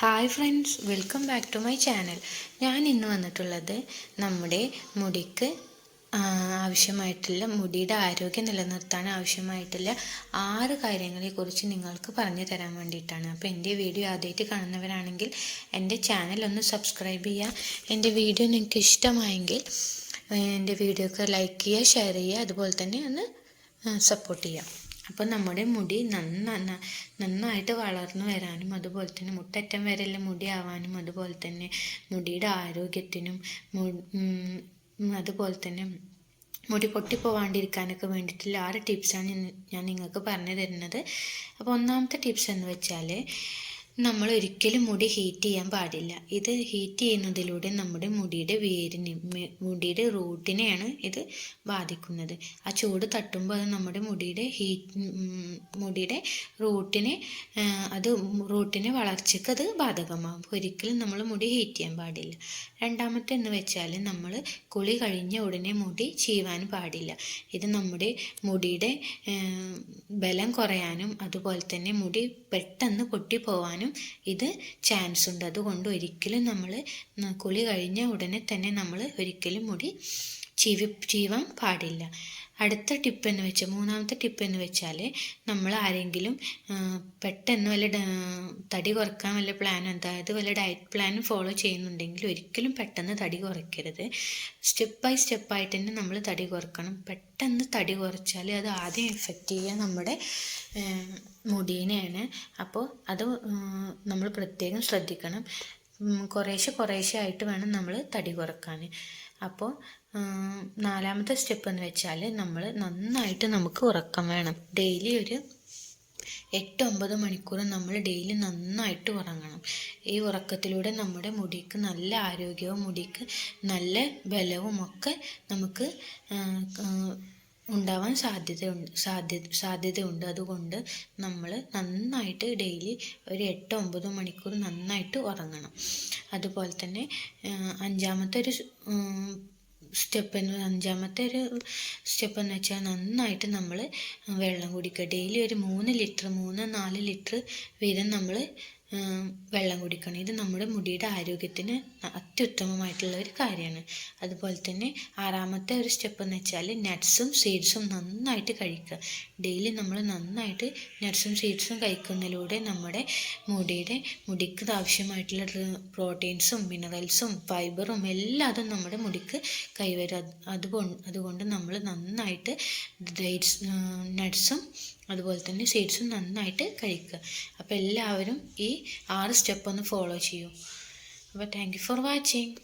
Hi friends welcome back to my channel ഞാൻ ഇന്ന് വന്നിട്ടുള്ളത് നമ്മുടെ മുടിക്ക് ആവശ്യമായിട്ടുള്ള മുടിയുടെ ആരോഗ്യം നിലനിർത്താൻ ആവശ്യമായിട്ടുള്ള ആറ് കാര്യങ്ങളെക്കുറിച്ച് നിങ്ങൾക്ക് പറഞ്ഞു തരാൻ വേണ്ടിയിട്ടാണ്. അപ്പോൾ എന്റെ വീഡിയോ ആദ്യമായിട്ട് കാണുന്നവരാണെങ്കിൽ എന്റെ ചാനൽ ഒന്ന് സബ്സ്ക്രൈബ് ചെയ്യുക. എന്റെ വീഡിയോ നിങ്ങൾക്ക് ഇഷ്ടമായെങ്കിൽ എന്റെ വീഡിയോക്ക് ലൈക്ക് ചെയ്യുക ഷെയർ ചെയ്യുക അതുപോലെ തന്നെ ഒന്ന് സപ്പോർട്ട് ചെയ്യുക. അപ്പോൾ നമ്മുടെ മുടി നന്ന നന്നായിട്ട് വളർന്നു വരാനും അതുപോലെ തന്നെ മുട്ടറ്റം വരെയുള്ള മുടി ആവാനും അതുപോലെ തന്നെ മുടിയുടെ ആരോഗ്യത്തിനും അതുപോലെ തന്നെ മുടി പൊട്ടിപ്പോവാണ്ടിരിക്കാനൊക്കെ വേണ്ടിയിട്ടുള്ള ആറ് ടിപ്സാണ് ഞാൻ നിങ്ങൾക്ക് പറഞ്ഞു തരുന്നത് അപ്പോൾ ഒന്നാമത്തെ ടിപ്സ് എന്ന് വെച്ചാൽ നമ്മൾ ഒരിക്കലും മുടി ഹീറ്റ് ചെയ്യാൻ പാടില്ല. ഇത് ഹീറ്റ് ചെയ്യുന്നതിലൂടെ നമ്മുടെ മുടിയുടെ വേരിനെ മുടിയുടെ റൂട്ടിനെയാണ് ഇത് ബാധിക്കുന്നത്. ആ ചൂട് തട്ടുമ്പോൾ അത് നമ്മുടെ മുടിയുടെ ഹീറ്റ് മുടിയുടെ റൂട്ടിനെ അത് റൂട്ടിനെ വളർച്ചയ്ക്ക് അത് ബാധകമാകും. ഒരിക്കലും നമ്മൾ മുടി ഹീറ്റ് ചെയ്യാൻ പാടില്ല. രണ്ടാമത്തെ എന്ന് വെച്ചാൽ നമ്മൾ കുളി കഴിഞ്ഞ ഉടനെ മുടി ചീവാൻ പാടില്ല. ഇത് നമ്മുടെ മുടിയുടെ ബലം കുറയാനും അതുപോലെ തന്നെ മുടി പെട്ടെന്ന് പൊട്ടിപ്പോവാനും ഇത് ചാൻസ് ഉണ്ട്. അതുകൊണ്ട് ഒരിക്കലും നമ്മൾ കുളി കഴിഞ്ഞ ഉടനെ തന്നെ നമ്മൾ ഒരിക്കലും മുടി ചീവി ചീവാൻ പാടില്ല. അടുത്ത ടിപ്പ് എന്ന് വെച്ചാൽ മൂന്നാമത്തെ ടിപ്പ് എന്ന് വെച്ചാൽ നമ്മൾ ആരെങ്കിലും പെട്ടെന്ന് വല്ല തടി കുറയ്ക്കാൻ വല്ല പ്ലാനും അതായത് വല്ല ഡയറ്റ് പ്ലാനും ഫോളോ ചെയ്യുന്നുണ്ടെങ്കിൽ ഒരിക്കലും പെട്ടെന്ന് തടി കുറയ്ക്കരുത്. സ്റ്റെപ്പ് ബൈ സ്റ്റെപ്പായിട്ട് തന്നെ നമ്മൾ തടി കുറക്കണം. പെട്ടെന്ന് തടി കുറച്ചാൽ അത് ആദ്യം എഫക്റ്റ് ചെയ്യുക നമ്മുടെ മുടീനെയാണ് അപ്പോൾ അത് നമ്മൾ പ്രത്യേകം ശ്രദ്ധിക്കണം. കുറേശ്ശെ കുറേശ്ശെ ആയിട്ട് വേണം നമ്മൾ തടി കുറയ്ക്കാൻ. അപ്പോൾ നാലാമത്തെ സ്റ്റെപ്പ് എന്ന് വെച്ചാൽ നമ്മൾ നന്നായിട്ട് നമുക്ക് ഉറക്കം വേണം. ഡെയിലി ഒരു എട്ട് ഒമ്പത് മണിക്കൂർ നമ്മൾ ഡെയിലി നന്നായിട്ട് ഉറങ്ങണം. ഈ ഉറക്കത്തിലൂടെ നമ്മുടെ മുടിക്ക് നല്ല ആരോഗ്യവും മുടിക്ക് നല്ല ബലവും ഒക്കെ നമുക്ക് ഉണ്ടാവാൻ സാധ്യതയുണ്ട് സാധ്യത സാധ്യതയുണ്ട്. അതുകൊണ്ട് നമ്മൾ നന്നായിട്ട് ഡെയിലി ഒരു എട്ട് ഒമ്പത് മണിക്കൂർ നന്നായിട്ട് ഉറങ്ങണം. അതുപോലെ തന്നെ അഞ്ചാമത്തെ ഒരു സ്റ്റെപ്പ് എന്ന് അഞ്ചാമത്തെ ഒരു സ്റ്റെപ്പ് എന്ന് വെച്ചാൽ നന്നായിട്ട് നമ്മൾ വെള്ളം കുടിക്കുക. ഡെയിലി ഒരു മൂന്ന് ലിറ്റർ മൂന്ന് നാല് ലിറ്റർ വീതം നമ്മൾ വെള്ളം കുടിക്കണം. ഇത് നമ്മുടെ മുടിയുടെ ആരോഗ്യത്തിന് അത്യുത്തമമായിട്ടുള്ള ഒരു കാര്യമാണ്. അതുപോലെ തന്നെ ആറാമത്തെ ഒരു സ്റ്റെപ്പ് എന്ന് വെച്ചാൽ നട്ട്സും സീഡ്സും നന്നായിട്ട് കഴിക്കുക. ഡെയിലി നമ്മൾ നന്നായിട്ട് നട്ട്സും സീഡ്സും കഴിക്കുന്നതിലൂടെ നമ്മുടെ മുടിയുടെ മുടിക്ക് ആവശ്യമായിട്ടുള്ള പ്രോട്ടീൻസും മിനറൽസും ഫൈബറും എല്ലാതും നമ്മുടെ മുടിക്ക് കൈവരും. അതുകൊണ്ട് അതുകൊണ്ട് നമ്മൾ നന്നായിട്ട് ഡേറ്റ്സ് നട്ട്സും അതുപോലെ തന്നെ സീഡ്സും നന്നായിട്ട് കഴിക്കുക. അപ്പോൾ എല്ലാവരും ഈ ആറ് സ്റ്റെപ്പ് ഒന്ന് ഫോളോ ചെയ്യൂ. അപ്പോൾ താങ്ക് യു ഫോർ വാച്ചിങ്